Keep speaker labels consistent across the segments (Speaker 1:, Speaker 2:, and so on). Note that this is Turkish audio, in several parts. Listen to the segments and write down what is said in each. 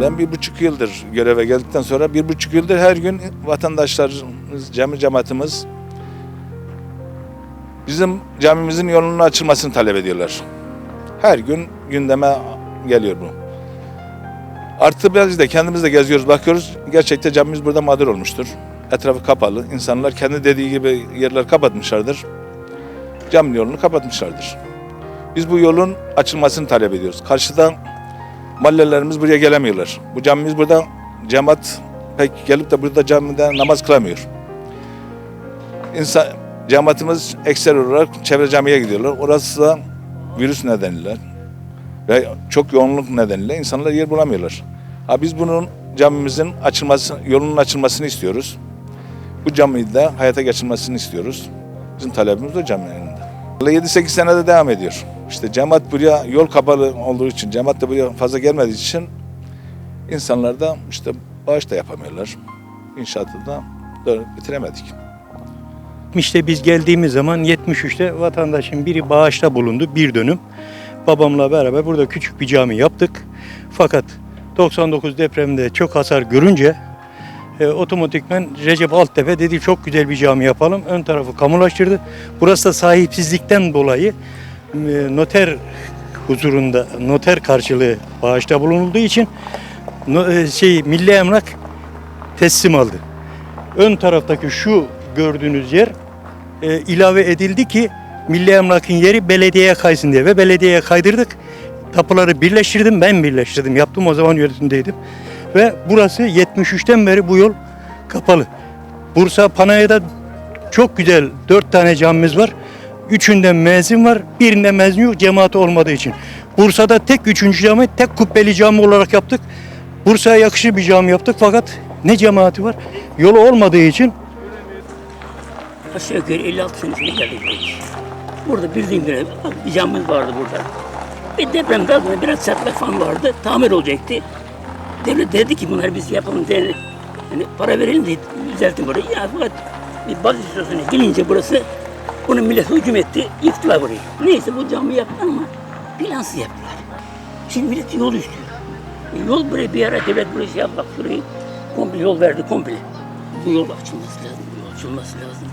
Speaker 1: ben bir buçuk yıldır göreve geldikten sonra bir buçuk yıldır her gün vatandaşlarımız, cami cemaatimiz bizim camimizin yolunun açılmasını talep ediyorlar. Her gün gündeme geliyor bu. Artı biz de kendimiz de geziyoruz, bakıyoruz. Gerçekten camimiz burada mağdur olmuştur. Etrafı kapalı. İnsanlar kendi dediği gibi yerler kapatmışlardır. Cami yolunu kapatmışlardır. Biz bu yolun açılmasını talep ediyoruz. Karşıdan mahallelerimiz buraya gelemiyorlar. Bu camimiz burada cemaat pek gelip de burada camide namaz kılamıyor. İnsan, cemaatimiz ekser olarak çevre camiye gidiyorlar. Orası da virüs nedeniyle ve çok yoğunluk nedeniyle insanlar yer bulamıyorlar. Ha biz bunun camimizin açılması, yolunun açılmasını istiyoruz. Bu camiyi de hayata geçirmesini istiyoruz. Bizim talebimiz de cami önünde. 7-8 senede devam ediyor. İşte cemaat buraya yol kapalı olduğu için, cemaat de buraya fazla gelmediği için insanlar da işte bağış da yapamıyorlar. İnşaatı da bitiremedik.
Speaker 2: İşte biz geldiğimiz zaman 73'te vatandaşın biri bağışta bulundu bir dönüm. Babamla beraber burada küçük bir cami yaptık. Fakat 99 depremde çok hasar görünce e, otomatikmen Recep Alttepe dedi çok güzel bir cami yapalım. Ön tarafı kamulaştırdı. Burası da sahipsizlikten dolayı noter huzurunda noter karşılığı bağışta bulunulduğu için e, şey Milli Emlak teslim aldı. Ön taraftaki şu gördüğünüz yer e, ilave edildi ki Milli Emlak'ın yeri belediyeye kaysın diye ve belediyeye kaydırdık. Tapuları birleştirdim, ben birleştirdim. Yaptım o zaman yönetimdeydim. Ve burası 73'ten beri bu yol kapalı. Bursa Panayır'da çok güzel dört tane camimiz var. Üçünde mezun var, birinde mezun yok cemaati olmadığı için. Bursa'da tek üçüncü cami, tek kubbeli cami olarak yaptık. Bursa'ya yakışır bir cami yaptık fakat ne cemaati var? Yolu olmadığı için
Speaker 3: Aşağı yukarı 56 senesine geldik. Burada bildiğim gibi bir camımız vardı burada. Ve depremde ardından biraz sertlik falan vardı. Tamir olacaktı. Devlet dedi ki bunları biz yapalım dedi. Yani para verelim de düzeltin burayı. Ya fakat bir bazı istasyona gelince burası bunu millet hücum etti. Yıktılar burayı. Neyse bu cami yaptı ama plansız yaptılar. Şimdi millet yol istiyor. E, yol buraya bir ara devlet burayı şey yapmak şurayı komple yol verdi komple. Bu yol açılması lazım. Bu yol açılması lazım.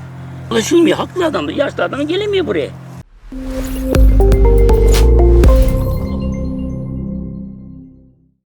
Speaker 3: Ulaşılmıyor. Haklı adam da yaşlı adam gelemiyor buraya.